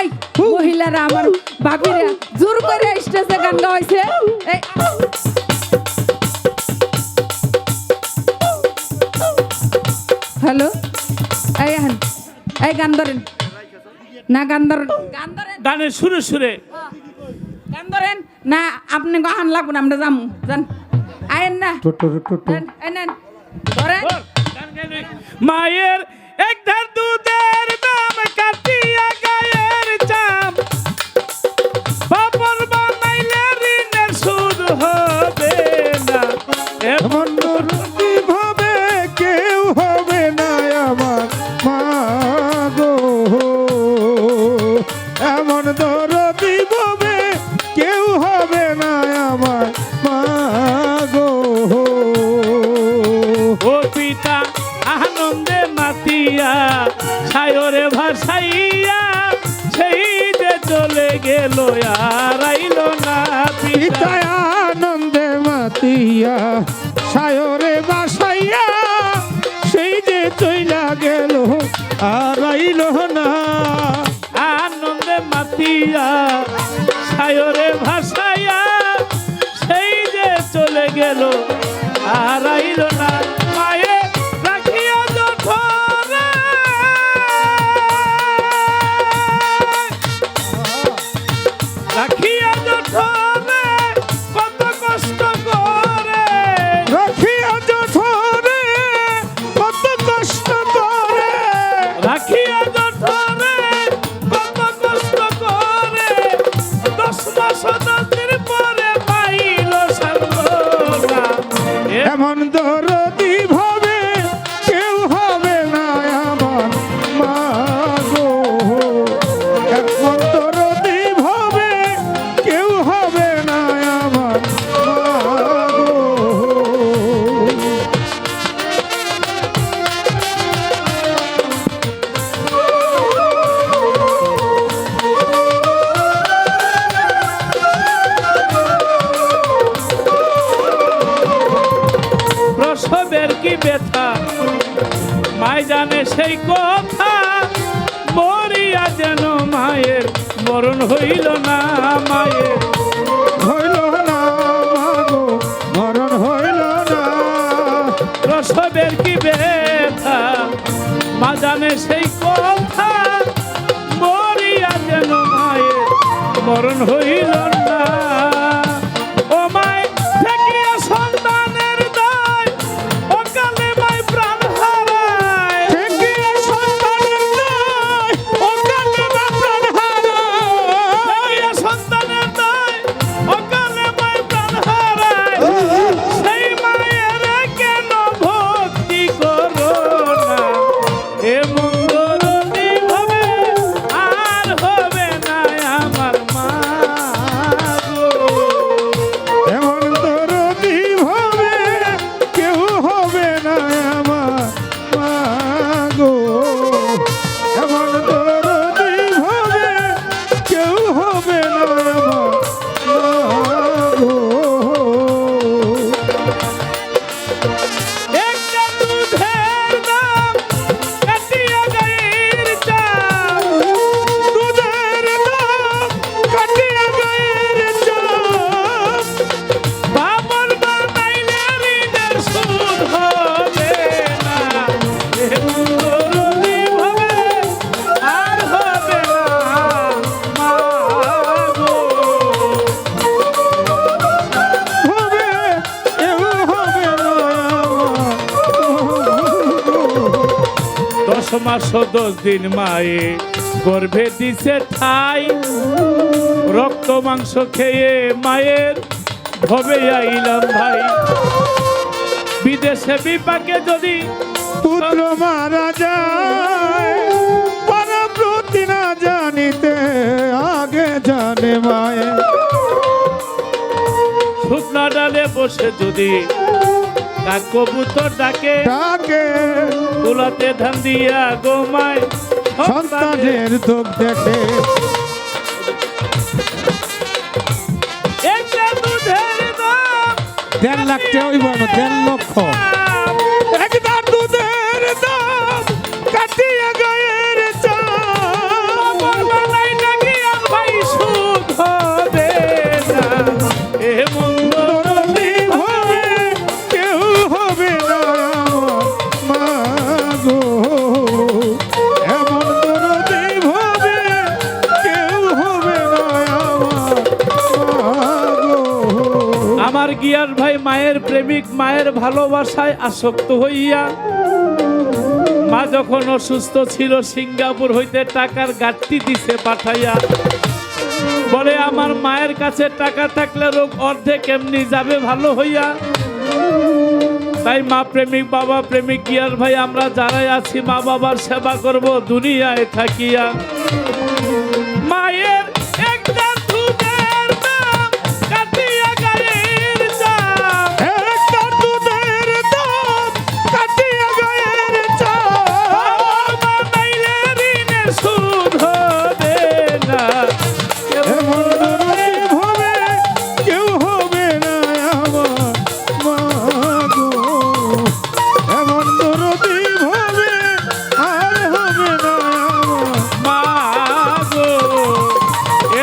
এই মহিলারা আমার বাবিরা জোর করে স্টেজে গান গাইছে এই হ্যালো এই এই গান ধরেন। না গান ধরেন। গান ধরেন। গানের সুরে সুরে। গান ধরেন। না আপনি গান লাগবে না আমরা যামু। যান। আয়েন না। ধরেন। মায়ের এমন ভাবে, কেউ হবে না আমার মা গো। এমন দরদি ভাবে, কেউ হবে না আমার মা গো। ও পিতা, আনন্দে মাতিয়া, সায়রে ভাসাইয়া, সেই যে চলে গেল, আর আইল না পিতা। আনন্দে মাতিয়া সায়রে বাসাইয়া সেই যে চইলা গেল আর আইল না। আনন্দে মাতিয়া সায়রে ভাসাইয়া এমন দরদি মায় জানে সেই কথা মরিয়া যেন মায়ের মরণ হইল না মায়ের হইল না মাগো মরণ হইল না। প্রসবের কি ব্যথা? মা জানে সেই কথা মরিয়া যেন মায়ের মরণ হইল না। দশ মাস দশ দিন মায়ে গর্ভে দিছে ঠাই রক্ত মাংস খেয়ে মায়ের ভবে আইলাম ভাই। বিদেশে বিপাকে যদি পুত্র মারা যায় পরব্রতি না জানিতে আগে জানে মায়ে। শুকনা ডালে বসে যদি কাক কবুতর ডাকে। ডাকে। তুলাতে ধান দিয়া গোমায় সন্তানের দুঃখ দেখে। দেড় লাখ টাকা দেড় লক্ষ। আমার গিয়ার ভাই, মায়ের প্রেমিক, মায়ের ভালোবাসায় আসক্ত হইয়া, মা যখন অসুস্থ ছিল, সিঙ্গাপুর হইতে টাকার ঘাটতি দিছে পাঠাইয়া, বলে, আমার মায়ের কাছে টাকা থাকলে রোগ অর্ধেক এমনি যাবে ভালো হইয়া। তাই মা প্রেমিক, বাবা প্রেমিক, গিয়ার ভাই, আমরা যারাই আছি, মা বাবার সেবা করব, দুনিয়ায় থাকিয়া।